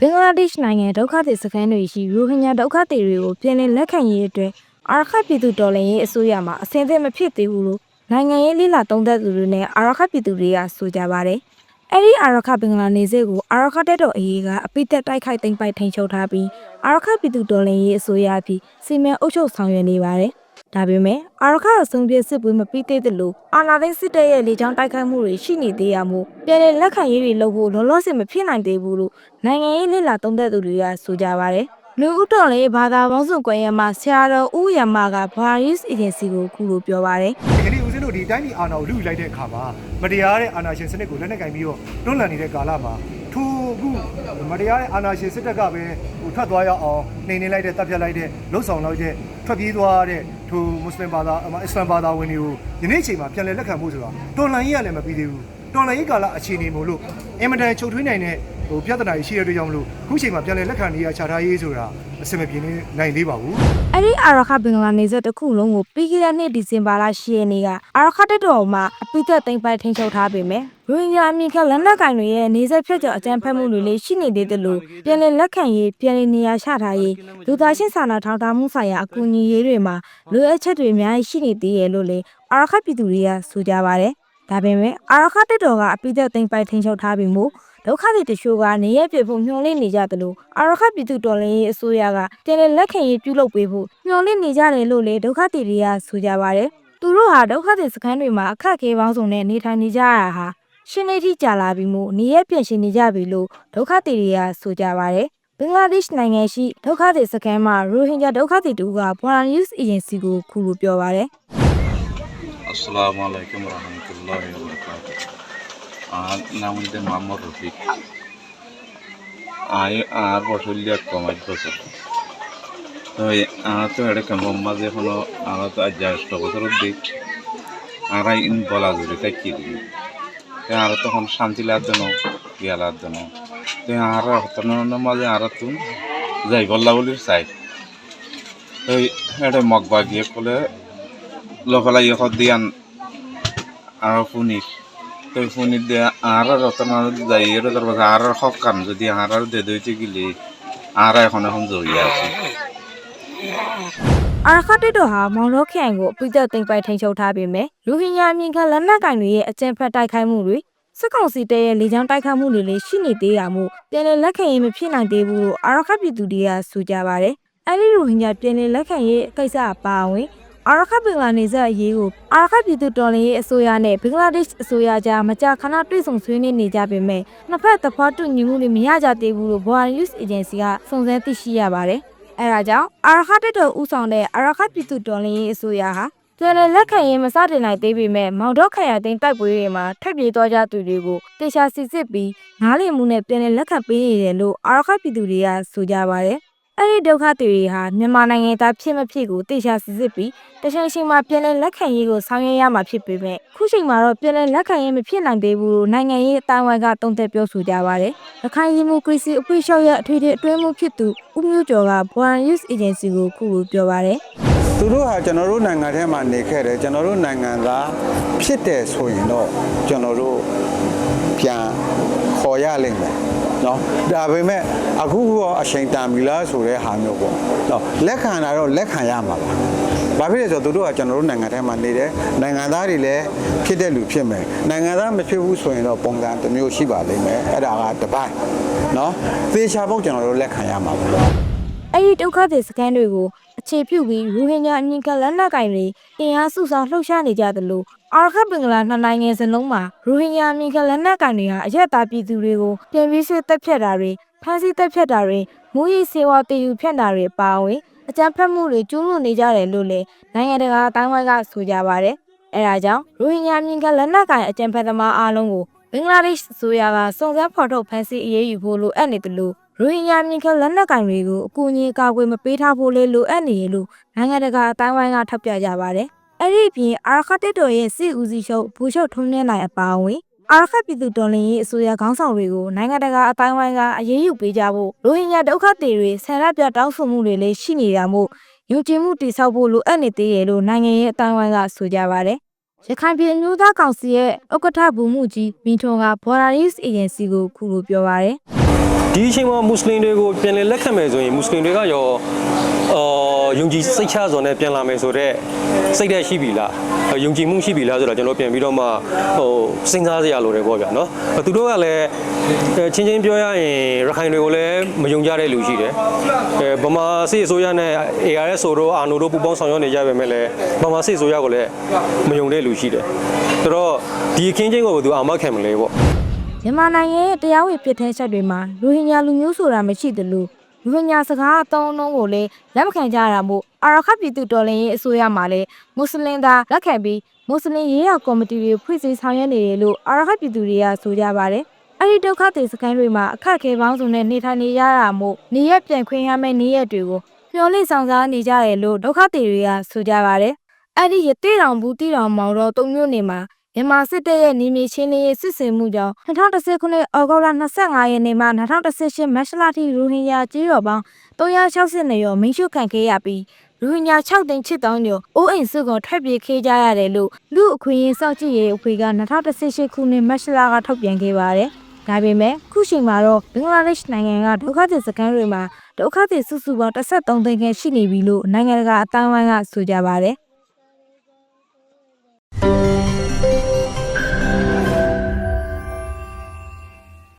ဘင်္ဂလားဒေ့ရှ်နိုင်ငံဒုက္ခသည်စခန်းတွေရှိရိုဟင်ဂျာဒုက္ခသည်တွေကိုပြည်လည်လက်ခံရေးအတွက်အာရခတ်ပြည်သူတော်လှန်ရေးအစိုးရမှအဆင်သင့်မဖြစ်သေးဘူးလို့နိုင်ငံရေးလိလာသုံးသပ်သူတွေနဲ့အာရခတ်ပြည်သူတွေကဆိုကြပါတယ်။အဲ့ဒီအာရခတ်ဘင်္ဂလားနေစေကိုအာရခတ်တက်တော်အရေးကအပိသက်တိုက်ခိုက်သိမ်းပိုက်ထိန်ချုပ်ထားပြီးအာရခတ်ပြည်သူတော်လှန်ရေးအစိုးရအဖြစ်စီမံအုပ်ချုပ်ဆောင်ရွက်နေပါတယ်။ ဒါပေမဲ့အာရခတ်အဆုံးပြစစ်ပွဲမပြီးသေးသလိုအာနာသိန်းစစ်တပ်ရဲ့လေကြောင်းတိုက်ခိုက်မှုတွေရှိနေသေးရမို့ပြည်လည်လက်ခံရေးတွေလုပ်ဖို့လောလောဆယ်မဖြစ်နိုင်သေးဘူးလို့နိုင်ငံရေးလိလာသုံးသက်သူတွေကဆိုကြပါဗျ။လူဦးတော်လေးဘာသာပေါင်းစုံကွန်ရက်မှာဆရာတော်ဦးရမကဘာရီစ်အေဂျင်စီကိုခုလိုပြောပါဗျဒီကနေ့ဦးဇင်းတို့ဒီတိုင်းပြည်အာဏာကိုလူယူလိုက်တဲ့အခါမှာမတရားတဲ့အာဏာရှင်စနစ်ကိုလက်နက်ကင်ပြီးတော့တွန်းလှန်နေတဲ့ကာလမှာထိုအခု မတရားတဲ့အာဏာရှင်စစ်တပ်ကပဲဟိုထွက်သွားရအောင်နှိမ်နှင်းလိုက်တဲ့တပ်ဖြတ်လိုက်တဲ့လှုပ်ဆောင်လိုက်တဲ့ထွက်ပြေးသွားတဲ့ထိုမွတ်စလင်ဘာသာအမအစ္စလမ်ဘာသာဝင်တွေကိုယနေ့အချိန်မှာပြန်လည်လက်ခံဖို့ဆိုတာတော်လှန်ရေးကလည်းမပြီးသေးဘူးတော်လှန်ရေးကာလအခြေအနေမို့လို့အင်မတန်ချုပ်ထွေးနိုင်တဲ့ဟိုပြဿနာတွေရှိတဲ့အတွက်ကြောင့်မလို့အခုချိန်မှာပြန်လည်လက်ခံနေရချထားရေးဆိုတာအဆင်မပြေနိုင်သေးပါဘူး။အဲ့ဒီအာရခဘင်္ဂလားနေဆက်တစ်ခုလုံးကိုပြီးခဲ့တဲ့နှစ်ဒီဇင်ဘာလ10ရက်နေ့ကအာရခတက်တော်မှာအပိသက်သိမ်းပိုက်ထိန်းချုပ်ထားပေမဲ့ ရိုဟင်ဂျာအမည်ခံလက်နက်ကင်တွေရဲ့နေဆက်ဖြတ်ကျော်အကြမ်းဖက်မှုတွေလည်းရှိနေသေးတယ်လို့ပြည်လည်လက်ခံရေးပြည်လည်နေရာချထားရေးလူသားချင်းစာနာထောက်ထားမှုဆိုင်ရာအကူအညီရေးတွေမှာလိုအပ်ချက်တွေအများကြီးရှိနေသေးရဲ့လို့လေအာရခပြည်သူတွေကဆိုကြပါတယ်။ဒါပေမဲ့အာရခတက်တော်ကအပိသက်သိမ်းပိုက်ထိန်းချုပ်ထားပြီးမို့ဒုက္ခတွေတချို့ကနေရပြဖို့မျှော်လင့်နေကြတယ်လို့အာရခပြည်သူတော်လှန်ရေးအစိုးရကတင်လည်လက်ခံရေးပြုလုပ်ပေးဖို့မျှော်လင့်နေကြတယ်လို့လေဒုက္ခတွေတွေကဆိုကြပါတယ်။သူတို့ဟာဒုက္ခတွေစခန်းတွေမှာအခက်အခဲပေါင်းစုံနဲ့နေထိုင်နေကြရတာဟာ ရှင်းနေထိကြာလာပြီးမို့နေရပြန်ရှင်နေကြပြီလို့ဒုက္ခသည်တွေကဆိုကြပါတယ်။ဘင်္ဂလားဒေ့ရှ်နိုင်ငံရှိဒုက္ခသည်စခန်းမှာရိုဟင်ဂျာဒုက္ခသည်တူက Border News Agency ကိုခုလိုပြောပါတယ်။ Assalamu alaikum warahmatullahi wabarakatuh. အာနာမည်မမရဖီအာအာဘောရှူလျက်ကမတ်ဘဆာ Oye, ahora te veré que mamá de Juno, ahora te hallas, te voy a hacer un date. Ahora hay un bolazo de tequila. আর তখন শান্তি লাগতো ইয়া লাগতো তো আর হতনের মাঝে আর তুন যাই বললা বলি চাই। তো এটা মগবা গিয়ে কলে লফলা ইয়ে দিয়ান আর ফুনির। তো ফুনির দিয়ে আর রতন যাই এর তারপর আর হক কাম যদি আর দে দইতে গেলে, আর এখন এখন জড়িয়ে আছে। အာရခတက်တော်ဟာမောင်တော်ခရိုင်ကိုအပိသက်သိမ်းပိုက်ထိန်းချုပ်ထားပေမဲ့လူဟင်ဂျာအမြင့်ခံလက်နက်ကင်တွေရဲ့အကြမ်းဖက်တိုက်ခိုက်မှုတွေစစ်ကောင်စီတပ်ရဲ့လေကြောင်းတိုက်ခိုက်မှုတွေလည်းရှိနေသေးတာမို့ပြည်လည်လက်ခံရေးမဖြစ်နိုင်သေးဘူးလို့အာရခပြည်သူတွေကဆိုကြပါတယ်။အဲဒီလူဟင်ဂျာပြည်လည်လက်ခံရေးကိစ္စအပါအဝင်အာရခဘင်္ဂလားနေဆက်အရေးကိုအာရခပြည်သူတော်လှန်ရေးအစိုးရနဲ့ဘင်္ဂလားဒေ့ရှ်အစိုးရကြားမကြာခဏတွေ့ဆုံဆွေးနွေးနေကြပေမဲ့နှစ်ဖက်သဘောတူညီမှုတွေမရကြသေးဘူးလို့ Border News Agency ကစုံစမ်းသိရှိရပါတယ်။ အဲဒါကြောင့်အာရခတက်တော်ဦးဆောင်တဲ့အာရခပြည်သူတော်လှန်ရေးအစိုးရဟာပြည်လည်လက်ခံရေးမစတင်နိုင်သေးပေမဲ့မောင်တော့ခရိုင်သိမ်းတိုက်ပွဲတွေမှာထပ်ပြေးသွားကြသူတွေကိုတေချာစစ်စစ်ပြီးနားလည်မှုနဲ့ပြည်လည်လက်ခံပေးနေတယ်လို့အာရခပြည်သူတွေကဆိုကြပါတယ်။ အဲ့ဒီဒုက္ခတွေတွေဟာမြန်မာနိုင်ငံသားဖြစ်မဖြစ်ကိုတေချာစစ်စစ်ပြီးတချိန်ချိန်မှာပြည်လည်လက်ခံရေးကိုဆောင်ရွက်ရမှာဖြစ်ပေမဲ့ခုချိန်မှာတော့ပြည်လည်လက်ခံရေးမဖြစ်နိုင်သေးဘူးလို့နိုင်ငံရေးအတိုင်းအဝိုင်းကတုံ့တက်ပြောဆိုကြပါတယ်။ရခိုင်ဒီမိုကရေစီအဖွဲ့ချုပ်ရဲ့အထွေထွေအတွင်းမှုဖြစ်သူဦးမျိုးကျော်က Border News Agency ကိုခုလိုပြောပါတယ်သူတို့ဟာကျွန်တော်တို့နိုင်ငံထဲမှာနေခဲ့တယ်ကျွန်တော်တို့နိုင်ငံသားဖြစ်တယ်ဆိုရင်တော့ကျွန်တော်တို့ပြန်ခေါ်ရလိမ့်မယ် เนาะဒါပေမဲ့အခုရောအချိန်တန်ပြီလားဆိုတဲ့ဟာမျိုးပေါ့เนาะလက်ခံတာတော့လက်ခံရမှာပါဘာဖြစ်လဲဆိုတော့သူတို့ကကျွန်တော်တို့နိုင်ငံထဲမှာနေတယ်နိုင်ငံသားတွေလည်းဖြစ်တဲ့လူဖြစ်မယ်နိုင်ငံသားမဖြစ်ဘူးဆိုရင်တော့ပုံစံတစ်မျိုးရှိပါလိမ့်မယ်အဲ့ဒါကတစ်ပိုင်းเนาะသေချာပေါက်ကျွန်တော်တို့လက်ခံရမှာပါ ။ အဲ့ဒီဒုက္ခသည်စခန်းတွေကိုအခြေပြုပြီးရိုဟင်ဂျာအမြင့်ကလက်နက်ကင်တွေအင်အားစုဆောင်လှုပ်ရှားနေကြသလိုအာရခဘင်္ဂလားနှစ်နိုင်ငံစလုံးမှာရိုဟင်ဂျာအမြင့်ကလက်နက်ကင်တွေဟာအရက်သားပြည်သူတွေကိုပြန်ပြီးစစ်တပ်ဖြတ်တာတွေဖမ်းဆီးတပ်ဖြတ်တာတွေမူရီစေဝါတည်ယူဖြတ်တာတွေပါဝင်အကြမ်းဖက်မှုတွေကျူးလွန်နေကြတယ်လို့လည်းနိုင်ငံတကာအတိုင်းအဝိုင်းကဆိုကြပါတယ်။အဲဒါကြောင့်ရိုဟင်ဂျာအမြင့်ကလက်နက်ကင်အကြမ်းဖက်သမားအားလုံးကိုဘင်္ဂလားဒေ့ရှ်အစိုးရကစုံစမ်းဖော်ထုတ်ဖမ်းဆီးအရေးယူဖို့လိုအပ်နေတယ်လို့ ရိုဟင်ဂျာပြည်ကလက်နက်ကင်တွေကိုအကူအညီအကာအကွယ်မပေးထားဖို့လေလိုအပ်နေရလို့နိုင်ငံတကာအတိုင်းဝိုင်းကထောက်ပြကြပါတယ်။အဲ့ဒီအပြင်အာရခတက်တော်ရဲ့စစ်ဦးစီးချုပ်ဘူချုပ်ထုံးမြင့်နိုင်အပါအဝင်အာရခပြည်သူတော်လှန်ရေးအစိုးရခေါင်းဆောင်တွေကိုနိုင်ငံတကာအတိုင်းဝိုင်းကအရေးယူပေးကြဖို့ရိုဟင်ဂျာဒုက္ခသည်တွေဆန္ဒပြတောင်းဆိုမှုတွေလည်းရှိနေတာမို့ယုံကြည်မှုတည်ဆောက်ဖို့လိုအပ်နေသေးတယ်လို့နိုင်ငံရေးအတိုင်းဝိုင်းကဆိုကြပါတယ်။ ရခိုင်ပြည်မျိုးသားကောင်စီရဲ့ဥက္ကဋ္ဌဘူမှုကြီးမင်းထွန်းက Border News Agency ကိုခုလိုပြောပါရယ်။ဒီအချိန်မှာမွတ်စလင်တွေကိုပြန်လည်လက်ခံမယ်ဆိုရင်မွတ်စလင်တွေကရောအော် ယုံကြည်စိတ်ချစွာနဲ့ပြန်လာမယ်ဆိုတော့စိတ်ဓာတ်ရှိပြီလားယုံကြည်မှုရှိပြီလားဆိုတော့ကျွန်တော်ပြန်ပြီးတော့မှဟိုစဉ်းစားစရာလိုတယ်ပေါ့ဗျာနော်သူတို့ကလည်းချင်းချင်းပြောရရင်ရခိုင်တွေကိုလည်းမယုံကြတဲ့လူရှိတယ်အဲဗမာစစ်အစိုးရနဲ့ ARS ဆိုတော့အာနိုတို့ပူပေါင်းဆောင်ရွက်နေကြပဲမဲ့လည်းဗမာစစ်အစိုးရကိုလည်းမယုံတဲ့လူရှိတယ်ဆိုတော့ဒီအခင်းချင်းကိုဘယ်သူအာမခံမလဲပေါ့မြန်မာနိုင်ငံရဲ့တရားဝင်ပြည်ထဲချက်တွေမှာရိုဟင်ဂျာလူမျိုးဆိုတာမရှိသလို ရိုဟင်ဂျာစကားအသုံးအနှုန်းကိုလည်းလက်မခံကြတာမို့အာရခပြည်သူတော်လှန်ရေးအစိုးရမှလည်းမွတ်စလင်သားလက်ခံပြီးမွတ်စလင်ရေးရာကော်မတီတွေဖွဲ့စည်းဆောင်ရွက်နေတယ်လို့အာရခပြည်သူတွေကဆိုကြပါတယ်။အဲ့ဒီဒုက္ခသည်စခန်းတွေမှာအခက်အခဲပေါင်းစုံနဲ့နေထိုင်နေရတာမို့နေရက်ပြန်ခွင့်ရမယ့်နေရက်တွေကိုမျှော်လင့်ဆောင်စားနေကြတယ်လို့ဒုက္ခသည်တွေကဆိုကြပါတယ်။အဲ့ဒီရသေးတောင်ဘူးတီတောင်မောင်တော့တုံမျိုးနေမှာ မြန်မာစစ်တပ်ရဲ့နေမြေချင်းလေးရဲ့စစ်စင်မှုကြောင့်2010ခုနှစ်ဩဂုတ်လ25ရက်နေ့မှ2018မတ်လထိရိုဟင်ဂျာကြေးတော်ပေါင်း360ရောမိန့်ရှုခံခဲ့ရပြီးရိုဟင်ဂျာ6သိန်းချစ်တောင်းကျော်အိုးအိမ်စုကိုထွက်ပြေးခဲ့ကြရတယ်လို့လူအခွင့်အရေးစောင့်ကြည့်ရေးအဖွဲ့က2018ခုနှစ်မတ်လကထုတ်ပြန်ခဲ့ပါတယ်။ဒါပေမဲ့ခုချိန်မှာတော့ဘင်္ဂလားဒေ့ရှ်နိုင်ငံကဒုက္ခသည်စခန်းတွေမှာဒုက္ခသည်စုစုပေါင်း13သိန်းခန့်ရှိနေပြီလို့နိုင်ငံတကာအတိုင်းအဝိုင်းကဆိုကြပါတယ်။